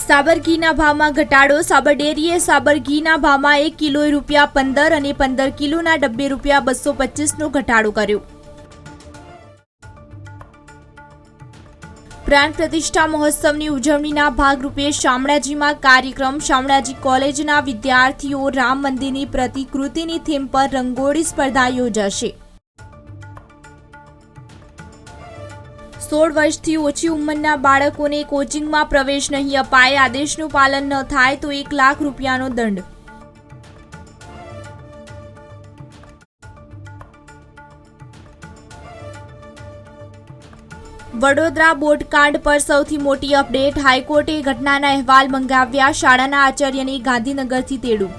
સાબર ઘીના ભાવમાં ઘટાડો. સાબર ડેરીએ સાબર ઘીના ભાવમાં એક કિલો રૂપિયા પંદર અને પંદર કિલોના ડબ્બે રૂપિયા બસો પચીસનો ઘટાડો કર્યો. પ્રાણ પ્રતિષ્ઠા મહોત્સવની ઉજવણીના ભાગરૂપે શામળાજીમાં કાર્યક્રમ. શામળાજી કોલેજના વિદ્યાર્થીઓ રામ મંદિરની પ્રતિકૃતિની થીમ પર રંગોળી સ્પર્ધા યોજાશે. સોળ વર્ષથી ઓછી ઉંમરના બાળકોને કોચિંગમાં પ્રવેશ નહીં અપાય, આદેશનું પાલન ન થાય તો એક લાખ રૂપિયાનો દંડ. વડોદરા બોટકાંડ પર સૌથી મોટી અપડેટ, હાઈકોર્ટે ઘટનાના અહેવાલ મંગાવ્યા, શાળાના આચાર્યને ગાંધીનગરથી તેડું.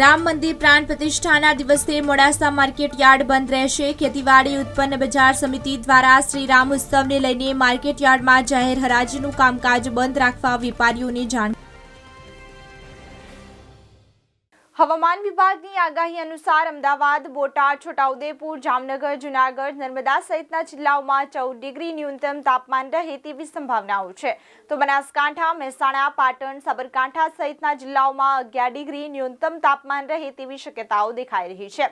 રામ મંદિર પ્રાણ પ્રતિષ્ઠાના દિવસે મોડાસા માર્કેટ યાર્ડ બંધ રહેશે. ખેતીવાડી ઉત્પન્ન બજાર સમિતિ દ્વારા શ્રી રામ ઉત્સવને લઈને માર્કેટ યાર્ડમાં જાહેર હરાજીનું કામકાજ બંધ રાખવા વેપારીઓને જાણ વિભાગની આગાહી અનુસાર અમદાવાદ, બોટાદ, છોટાઉદેપુર, જામનગર, જુનાગઢ, નર્મદા સહિતના જિલ્લાઓમાં ચૌદ ડિગ્રી ન્યૂનતમ તાપમાન રહે તેવી સંભાવનાઓ છે. તો બનાસકાંઠા, મહેસાણા, પાટણ, સાબરકાંઠા સહિતના જિલ્લાઓમાં અગિયાર ડિગ્રી ન્યૂનતમ તાપમાન રહે તેવી શક્યતાઓ દેખાઈ રહી છે.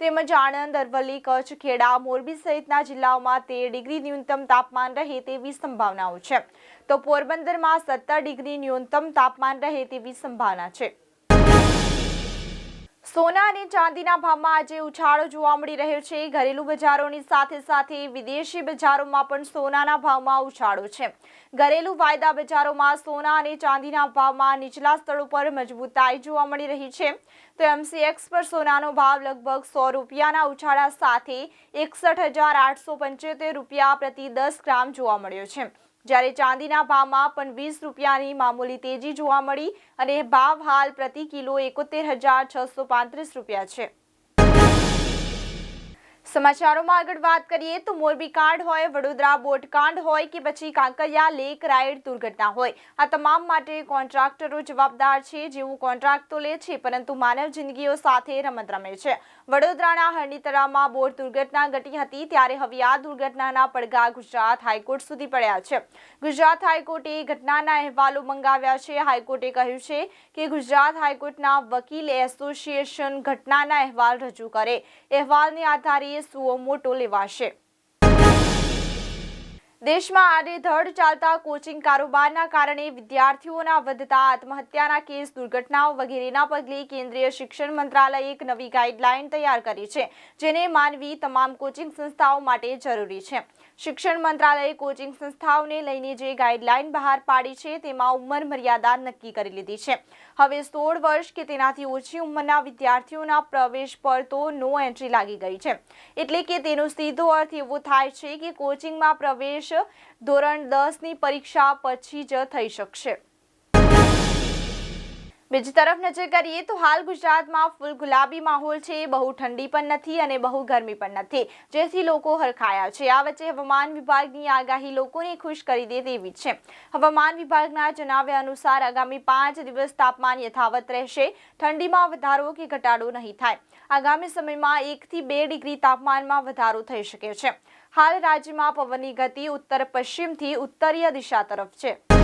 તેમજ આણંદ, અરવલ્લી, કચ્છ, ખેડા, મોરબી સહિતના જિલ્લાઓમાં તેર ડિગ્રી ન્યૂનતમ તાપમાન રહે તેવી સંભાવનાઓ છે. તો પોરબંદરમાં સત્તર ડિગ્રી ન્યૂનતમ તાપમાન રહે તેવી સંભાવના છે. સોના અને ચાંદીના ભાવમાં આજે ઉછાળો જોવા મળી રહ્યો છે. ઘરેલું બજારોની સાથે સાથે વિદેશી બજારોમાં પણ સોનાના ભાવમાં ઉછાળો છે. ઘરેલુ વાયદા બજારોમાં સોના અને ચાંદીના ભાવમાં નીચલા સ્થળો પર મજબૂતાઈ જોવા મળી રહી છે. તો એમસીએક્સ પર સોનાનો ભાવ લગભગ સો રૂપિયાના ઉછાળા સાથે એકસઠ રૂપિયા પ્રતિ દસ ગ્રામ જોવા મળ્યો છે. જ્યારે ચાંદીના ભાવમાં પણ વીસ રૂપિયાની મામૂલી તેજી જોવા મળી અને ભાવ હાલ પ્રતિ કિલો એકોતેર હજાર છસો પાંત્રીસ રૂપિયા છે. સમાચારોમાં આગળ વાત કરીએ તો મોરબી કાંડ હોય, વડોદરા બોટકાંડ હોય કે પછી કાંકરિયા લેક રાઇડ દુર્ઘટના હોય. આ તમામ માટે કોન્ટ્રાક્ટરો જવાબદાર છે જેવું કોન્ટ્રાક્ટ તો લે છે, પરંતુ માનવ જિંદગીઓ સાથે રમત રમે છે. વડોદરાના હરણીતરામાં બોટ દુર્ઘટના ઘટી હતી, ત્યારે હવે આ દુર્ઘટનાના પડઘા ગુજરાત હાઈકોર્ટ સુધી પડ્યા છે. ગુજરાત હાઈકોર્ટે ઘટનાના અહેવાલો મંગાવ્યા છે. હાઈકોર્ટે કહ્યું છે કે ગુજરાત હાઈકોર્ટના વકીલ એસોસિએશન ઘટનાના અહેવાલ રજૂ કરે. અહેવાલને આધારે સુઓ મોટો લેવાશે. દેશમાં આડેધડ ચાલતા કોચિંગ કારોબારના કારણે વિદ્યાર્થીઓના વધતા આત્મહત્યાના કેસ, દુર્ઘટનાઓ વગેરેના પગલે કેન્દ્રીય શિક્ષણ મંત્રાલયે એક નવી ગાઈડલાઈન તૈયાર કરી છે, જેને માનવી તમામ કોચિંગ સંસ્થાઓ માટે જરૂરી છે. શિક્ષણ મંત્રાલયે કોચિંગ સંસ્થાઓને લઈને જે ગાઈડલાઈન બહાર પાડી છે, તેમાં ઉંમર મર્યાદા નક્કી કરી લીધી છે. હવે સોળ વર્ષ કે તેનાથી ઓછી ઉંમરના વિદ્યાર્થીઓના પ્રવેશ પર તો નો એન્ટ્રી લાગી ગઈ છે. એટલે કે તેનો સીધો અર્થ એવો થાય છે કે કોચિંગમાં પ્રવેશ ધોરણ દસની પરીક્ષા પછી જ થઈ શકશે. બીજી તરફ નજર કરીએ તો હાલ ગુજરાતમાં ફૂલ ગુલાબી માહોલ છે. બહુ ઠંડી પણ નથી અને બહુ ગરમી પણ નથી. જેથી લોકો હરખાયા છે. આ વચ્ચે હવામાન વિભાગની આગાહી લોકોને ખુશ કરી દે તેવી છે. હવામાન વિભાગના જણાવ્યા અનુસાર આગામી પાંચ દિવસ તાપમાન યથાવત રહેશે. ઠંડીમાં વધારો કે ઘટાડો નહીં થાય. આગામી સમયમાં એકથી બે ડિગ્રી તાપમાનમાં વધારો થઈ શકે છે. હાલ રાજ્યમાં પવનની ગતિ ઉત્તર પશ્ચિમથી ઉત્તરીય દિશા તરફ છે.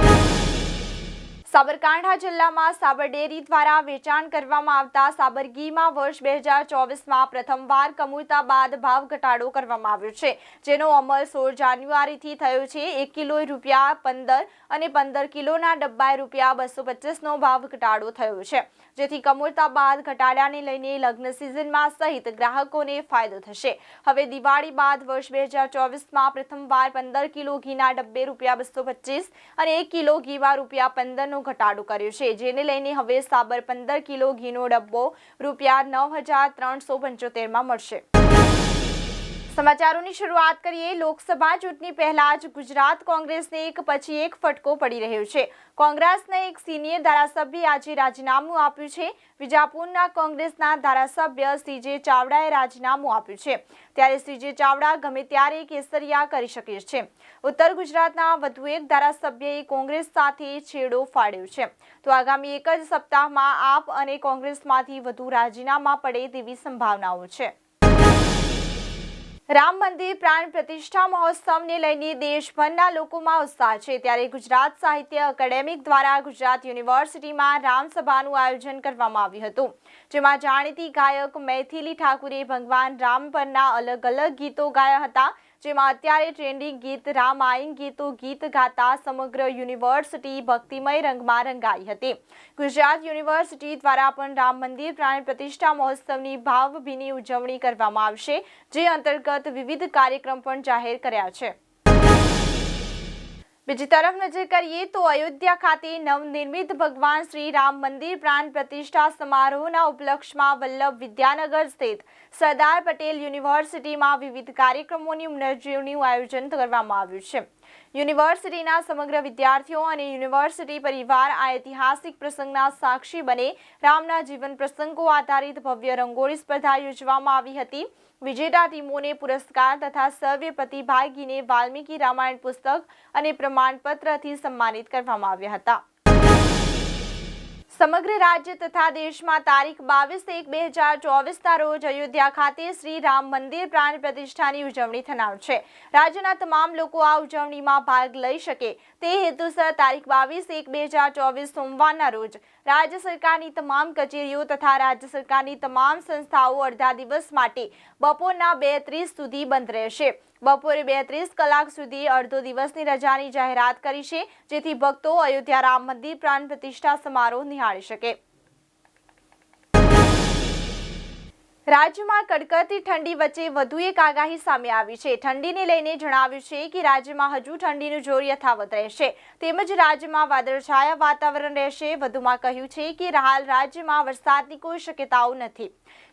સાબરકાંઠા જિલ્લામાં સાબર ડેરી દ્વારા વેચાણ કરવામાં આવતા સાબર ઘીમાં વર્ષ બે હજાર ચોવીસમાં પ્રથમવાર કમુરતા બાદ ભાવ ઘટાડો કરવામાં આવ્યો છે, જેનો અમલ સોળ જાન્યુઆરીથી થયો છે. એક કિલો રૂપિયા પંદર અને પંદર કિલોના ડબ્બાએ રૂપિયા બસો પચીસનો ભાવ ઘટાડો થયો છે, જેથી કમુરતા બાદ ઘટાડાને લઈને લગ્ન સિઝનમાં સહિત ગ્રાહકોને ફાયદો થશે. હવે દિવાળી બાદ વર્ષ બે હજાર ચોવીસમાં પ્રથમવાર પંદર કિલો ઘીના ડબ્બે રૂપિયા બસો પચીસ અને એક કિલો ઘીમાં રૂપિયા પંદરનો ઘટાડો કર્યો છે. જેને લઈને હવે સાબર પંદર કિલો ઘીનો ડબ્બો રૂપિયા નવ હજાર ત્રણસો પંચોતેરમાં મળશે. સમાચારોની શરૂઆત કરીએ. લોકસભા ચૂંટણી પહેલા જ ગુજરાત કોંગ્રેસને એક પછી એક ફટકો પડી રહ્યો છે. કોંગ્રેસના એક સિનિયર ધારાસભ્યે આજે રાજીનામું આપ્યું છે. વિજાપુરના કોંગ્રેસના ધારાસભ્ય સીજે ચાવડાએ રાજીનામું આપ્યું છે. ત્યારે સીજે ચાવડા ગમે ત્યારે કેસરિયા કરી શકે છે. ઉત્તર ગુજરાતના વધુ એક ધારાસભ્યએ કોંગ્રેસ સાથે છેડો ફાડ્યો છે. તો આગામી એક જ સપ્તાહમાં આપ અને કોંગ્રેસમાંથી વધુ રાજીનામા પડે તેવી સંભાવનાઓ છે. રામ મંદિર પ્રાણ પ્રતિષ્ઠા મહોત્સવને લઈને દેશભરના લોકોમાં ઉત્સાહ છે. ત્યારે ગુજરાત સાહિત્ય એકેડેમિક દ્વારા ગુજરાત યુનિવર્સિટીમાં રામસભાનું આયોજન કરવામાં આવ્યું હતું. જેમાં જાણીતી ગાયક મૈથિલી ઠાકુરે ભગવાન રામ પરના અલગ અલગ ગીતો ગાયા હતા. જેમાં અત્યારે ટ્રેન્ડિંગ ગીત રામાયણ ગીતો ગીત ગાતા સમગ્ર યુનિવર્સિટી ભક્તિમય રંગમાં રંગાઈ હતી. ગુજરાત યુનિવર્સિટી દ્વારા પણ રામ મંદિર પ્રાણ પ્રતિષ્ઠા મહોત્સવની ભાવભીની ઉજવણી કરવામાં આવશે, જે અંતર્ગત વિવિધ કાર્યક્રમ પણ જાહેર કર્યા છે. બીજી તરફ નજર કરીએ તો અયોધ્યા ખાતે નવનિર્મિત ભગવાન શ્રી રામ મંદિર પ્રાણ પ્રતિષ્ઠા સમારોહના ઉપલક્ષમાં વલ્લભ વિદ્યાનગર સ્થિત સરદાર પટેલ યુનિવર્સિટીમાં વિવિધ કાર્યક્રમોની ઉજવણીનું આયોજન કરવામાં આવ્યું છે. યુનિવર્સિટીના સમગ્ર વિદ્યાર્થીઓ અને યુનિવર્સિટી પરિવાર આ ઐતિહાસિક પ્રસંગના સાક્ષી બને. રામના જીવન પ્રસંગો આધારિત ભવ્ય રંગોળી સ્પર્ધા યોજવામાં આવી હતી. વિજેતા ટીમોને પુરસ્કાર તથા સર્વે પ્રતિભાગીને વાલ્મીકી રામાયણ પુસ્તક અને પ્રમાણપત્રથી સન્માનિત કરવામાં આવ્યા હતા. સમગ્ર રાજ્ય તથા દેશમાં તારીખ બાવીસ એક બે હજાર ચોવીસના રોજ અયોધ્યા ખાતે શ્રી રામ મંદિર પ્રાણ પ્રતિષ્ઠાની ઉજવણી થનાર છે. રાજ્યના તમામ લોકો આ ઉજવણીમાં ભાગ લઈ શકે તે હેતુસર તારીખ બાવીસ એક બે હજાર ચોવીસ સોમવારના રોજ રાજ્ય સરકારની તમામ કચેરીઓ તથા રાજ્ય સરકારની તમામ સંસ્થાઓ અડધા દિવસ માટે બપોરના બે ત્રીસ સુધી બંધ રહેશે. બપોરે બે ત્રીસ કલાક સુધી અડધો દિવસની રજાની જાહેરાત કરી છે, જેથી ભક્તો અયોધ્યા રામ મંદિર પ્રાણ પ્રતિષ્ઠા સમારોહ નિહાળી શકે. રાજ્યમાં કડકડતી ઠંડી વચ્ચે વધુ એક આગાહી સામે આવી છે. ઠંડીને લઈને જણાવ્યું છે કે રાજ્યમાં હજુ ઠંડીનું જોર યથાવત રહેશે. તેમજ રાજ્યમાં વાદળછાયા વાતાવરણ રહેશે. વધુમાં કહ્યું છે કે હાલ રાજ્યમાં વરસાદની કોઈ શક્યતાઓ નથી.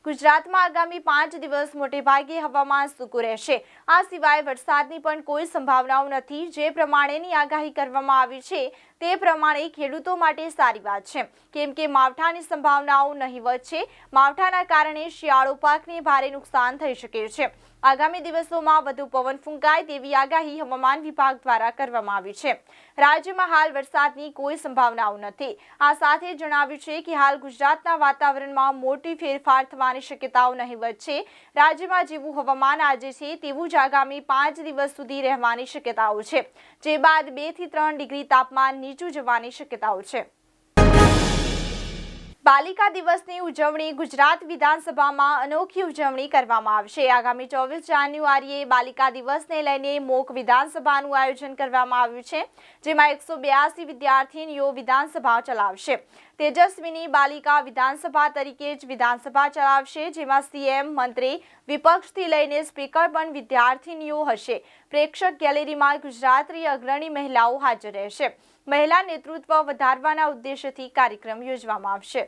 ગુજરાતમાં આગામી પાંચ દિવસ મોટેભાગે હવામાન સૂકું રહેશે. આ સિવાય વરસાદની પણ કોઈ સંભાવનાઓ નથી. જે પ્રમાણેની આગાહી કરવામાં આવી છે તે પ્રમાણે ખેડૂતો માટે સારી વાત છે. કેમ કે માવઠાની સંભાવનાઓ નહીવત છે માવઠાના કારણે શિયાળો પાકને ભારે નુકસાન થઈ શકે છે. આગામી દિવસોમાં વધુ પવન ફૂંકાય તેવી આગાહી હવામાન વિભાગ દ્વારા કરવામાં આવી છે. રાજ્યમાં હાલ વરસાદની કોઈ સંભાવનાઓ નથી. આ સાથે જણાવ્યું છે કે હાલ ગુજરાતના વાતાવરણમાં મોટી ફેરફાર થવાની શક્યતાઓ નહીવત છે. રાજ્યમાં જેવું હવામાન આજે છે તેવું જ આગામી પાંચ દિવસ સુધી રહેવાની શક્યતાઓ છે. જે બાદ બેથી ત્રણ ડિગ્રી તાપમાન નીચું જવાની શક્યતાઓ છે. બાલિકા દિવસની ઉજવણી ગુજરાત વિધાનસભામાં અનોખી ઉજવણી કરવામાં આવશે. આગામી ચોવીસ જાન્યુઆરીએ બાલિકા દિવસને લઈને મોક વિધાનસભાનું આયોજન કરવામાં આવ્યું છે, જેમાં એકસો બ્યાસી વિદ્યાર્થીનીઓ વિધાનસભા ચલાવશે. તેજસ્વીની બાલિકા વિધાનસભા તરીકે જ વિધાનસભા ચલાવશે, જેમાં સીએમ, મંત્રી, વિપક્ષથી લઈને સ્પીકર પણ વિદ્યાર્થીનીઓ હશે. પ્રેક્ષક ગેલેરીમાં ગુજરાતની અગ્રણી મહિલાઓ હાજર રહેશે. મહિલા નેતૃત્વ વધારવાના ઉદ્દેશ્યથી કાર્યક્રમ યોજવામાં આવશે.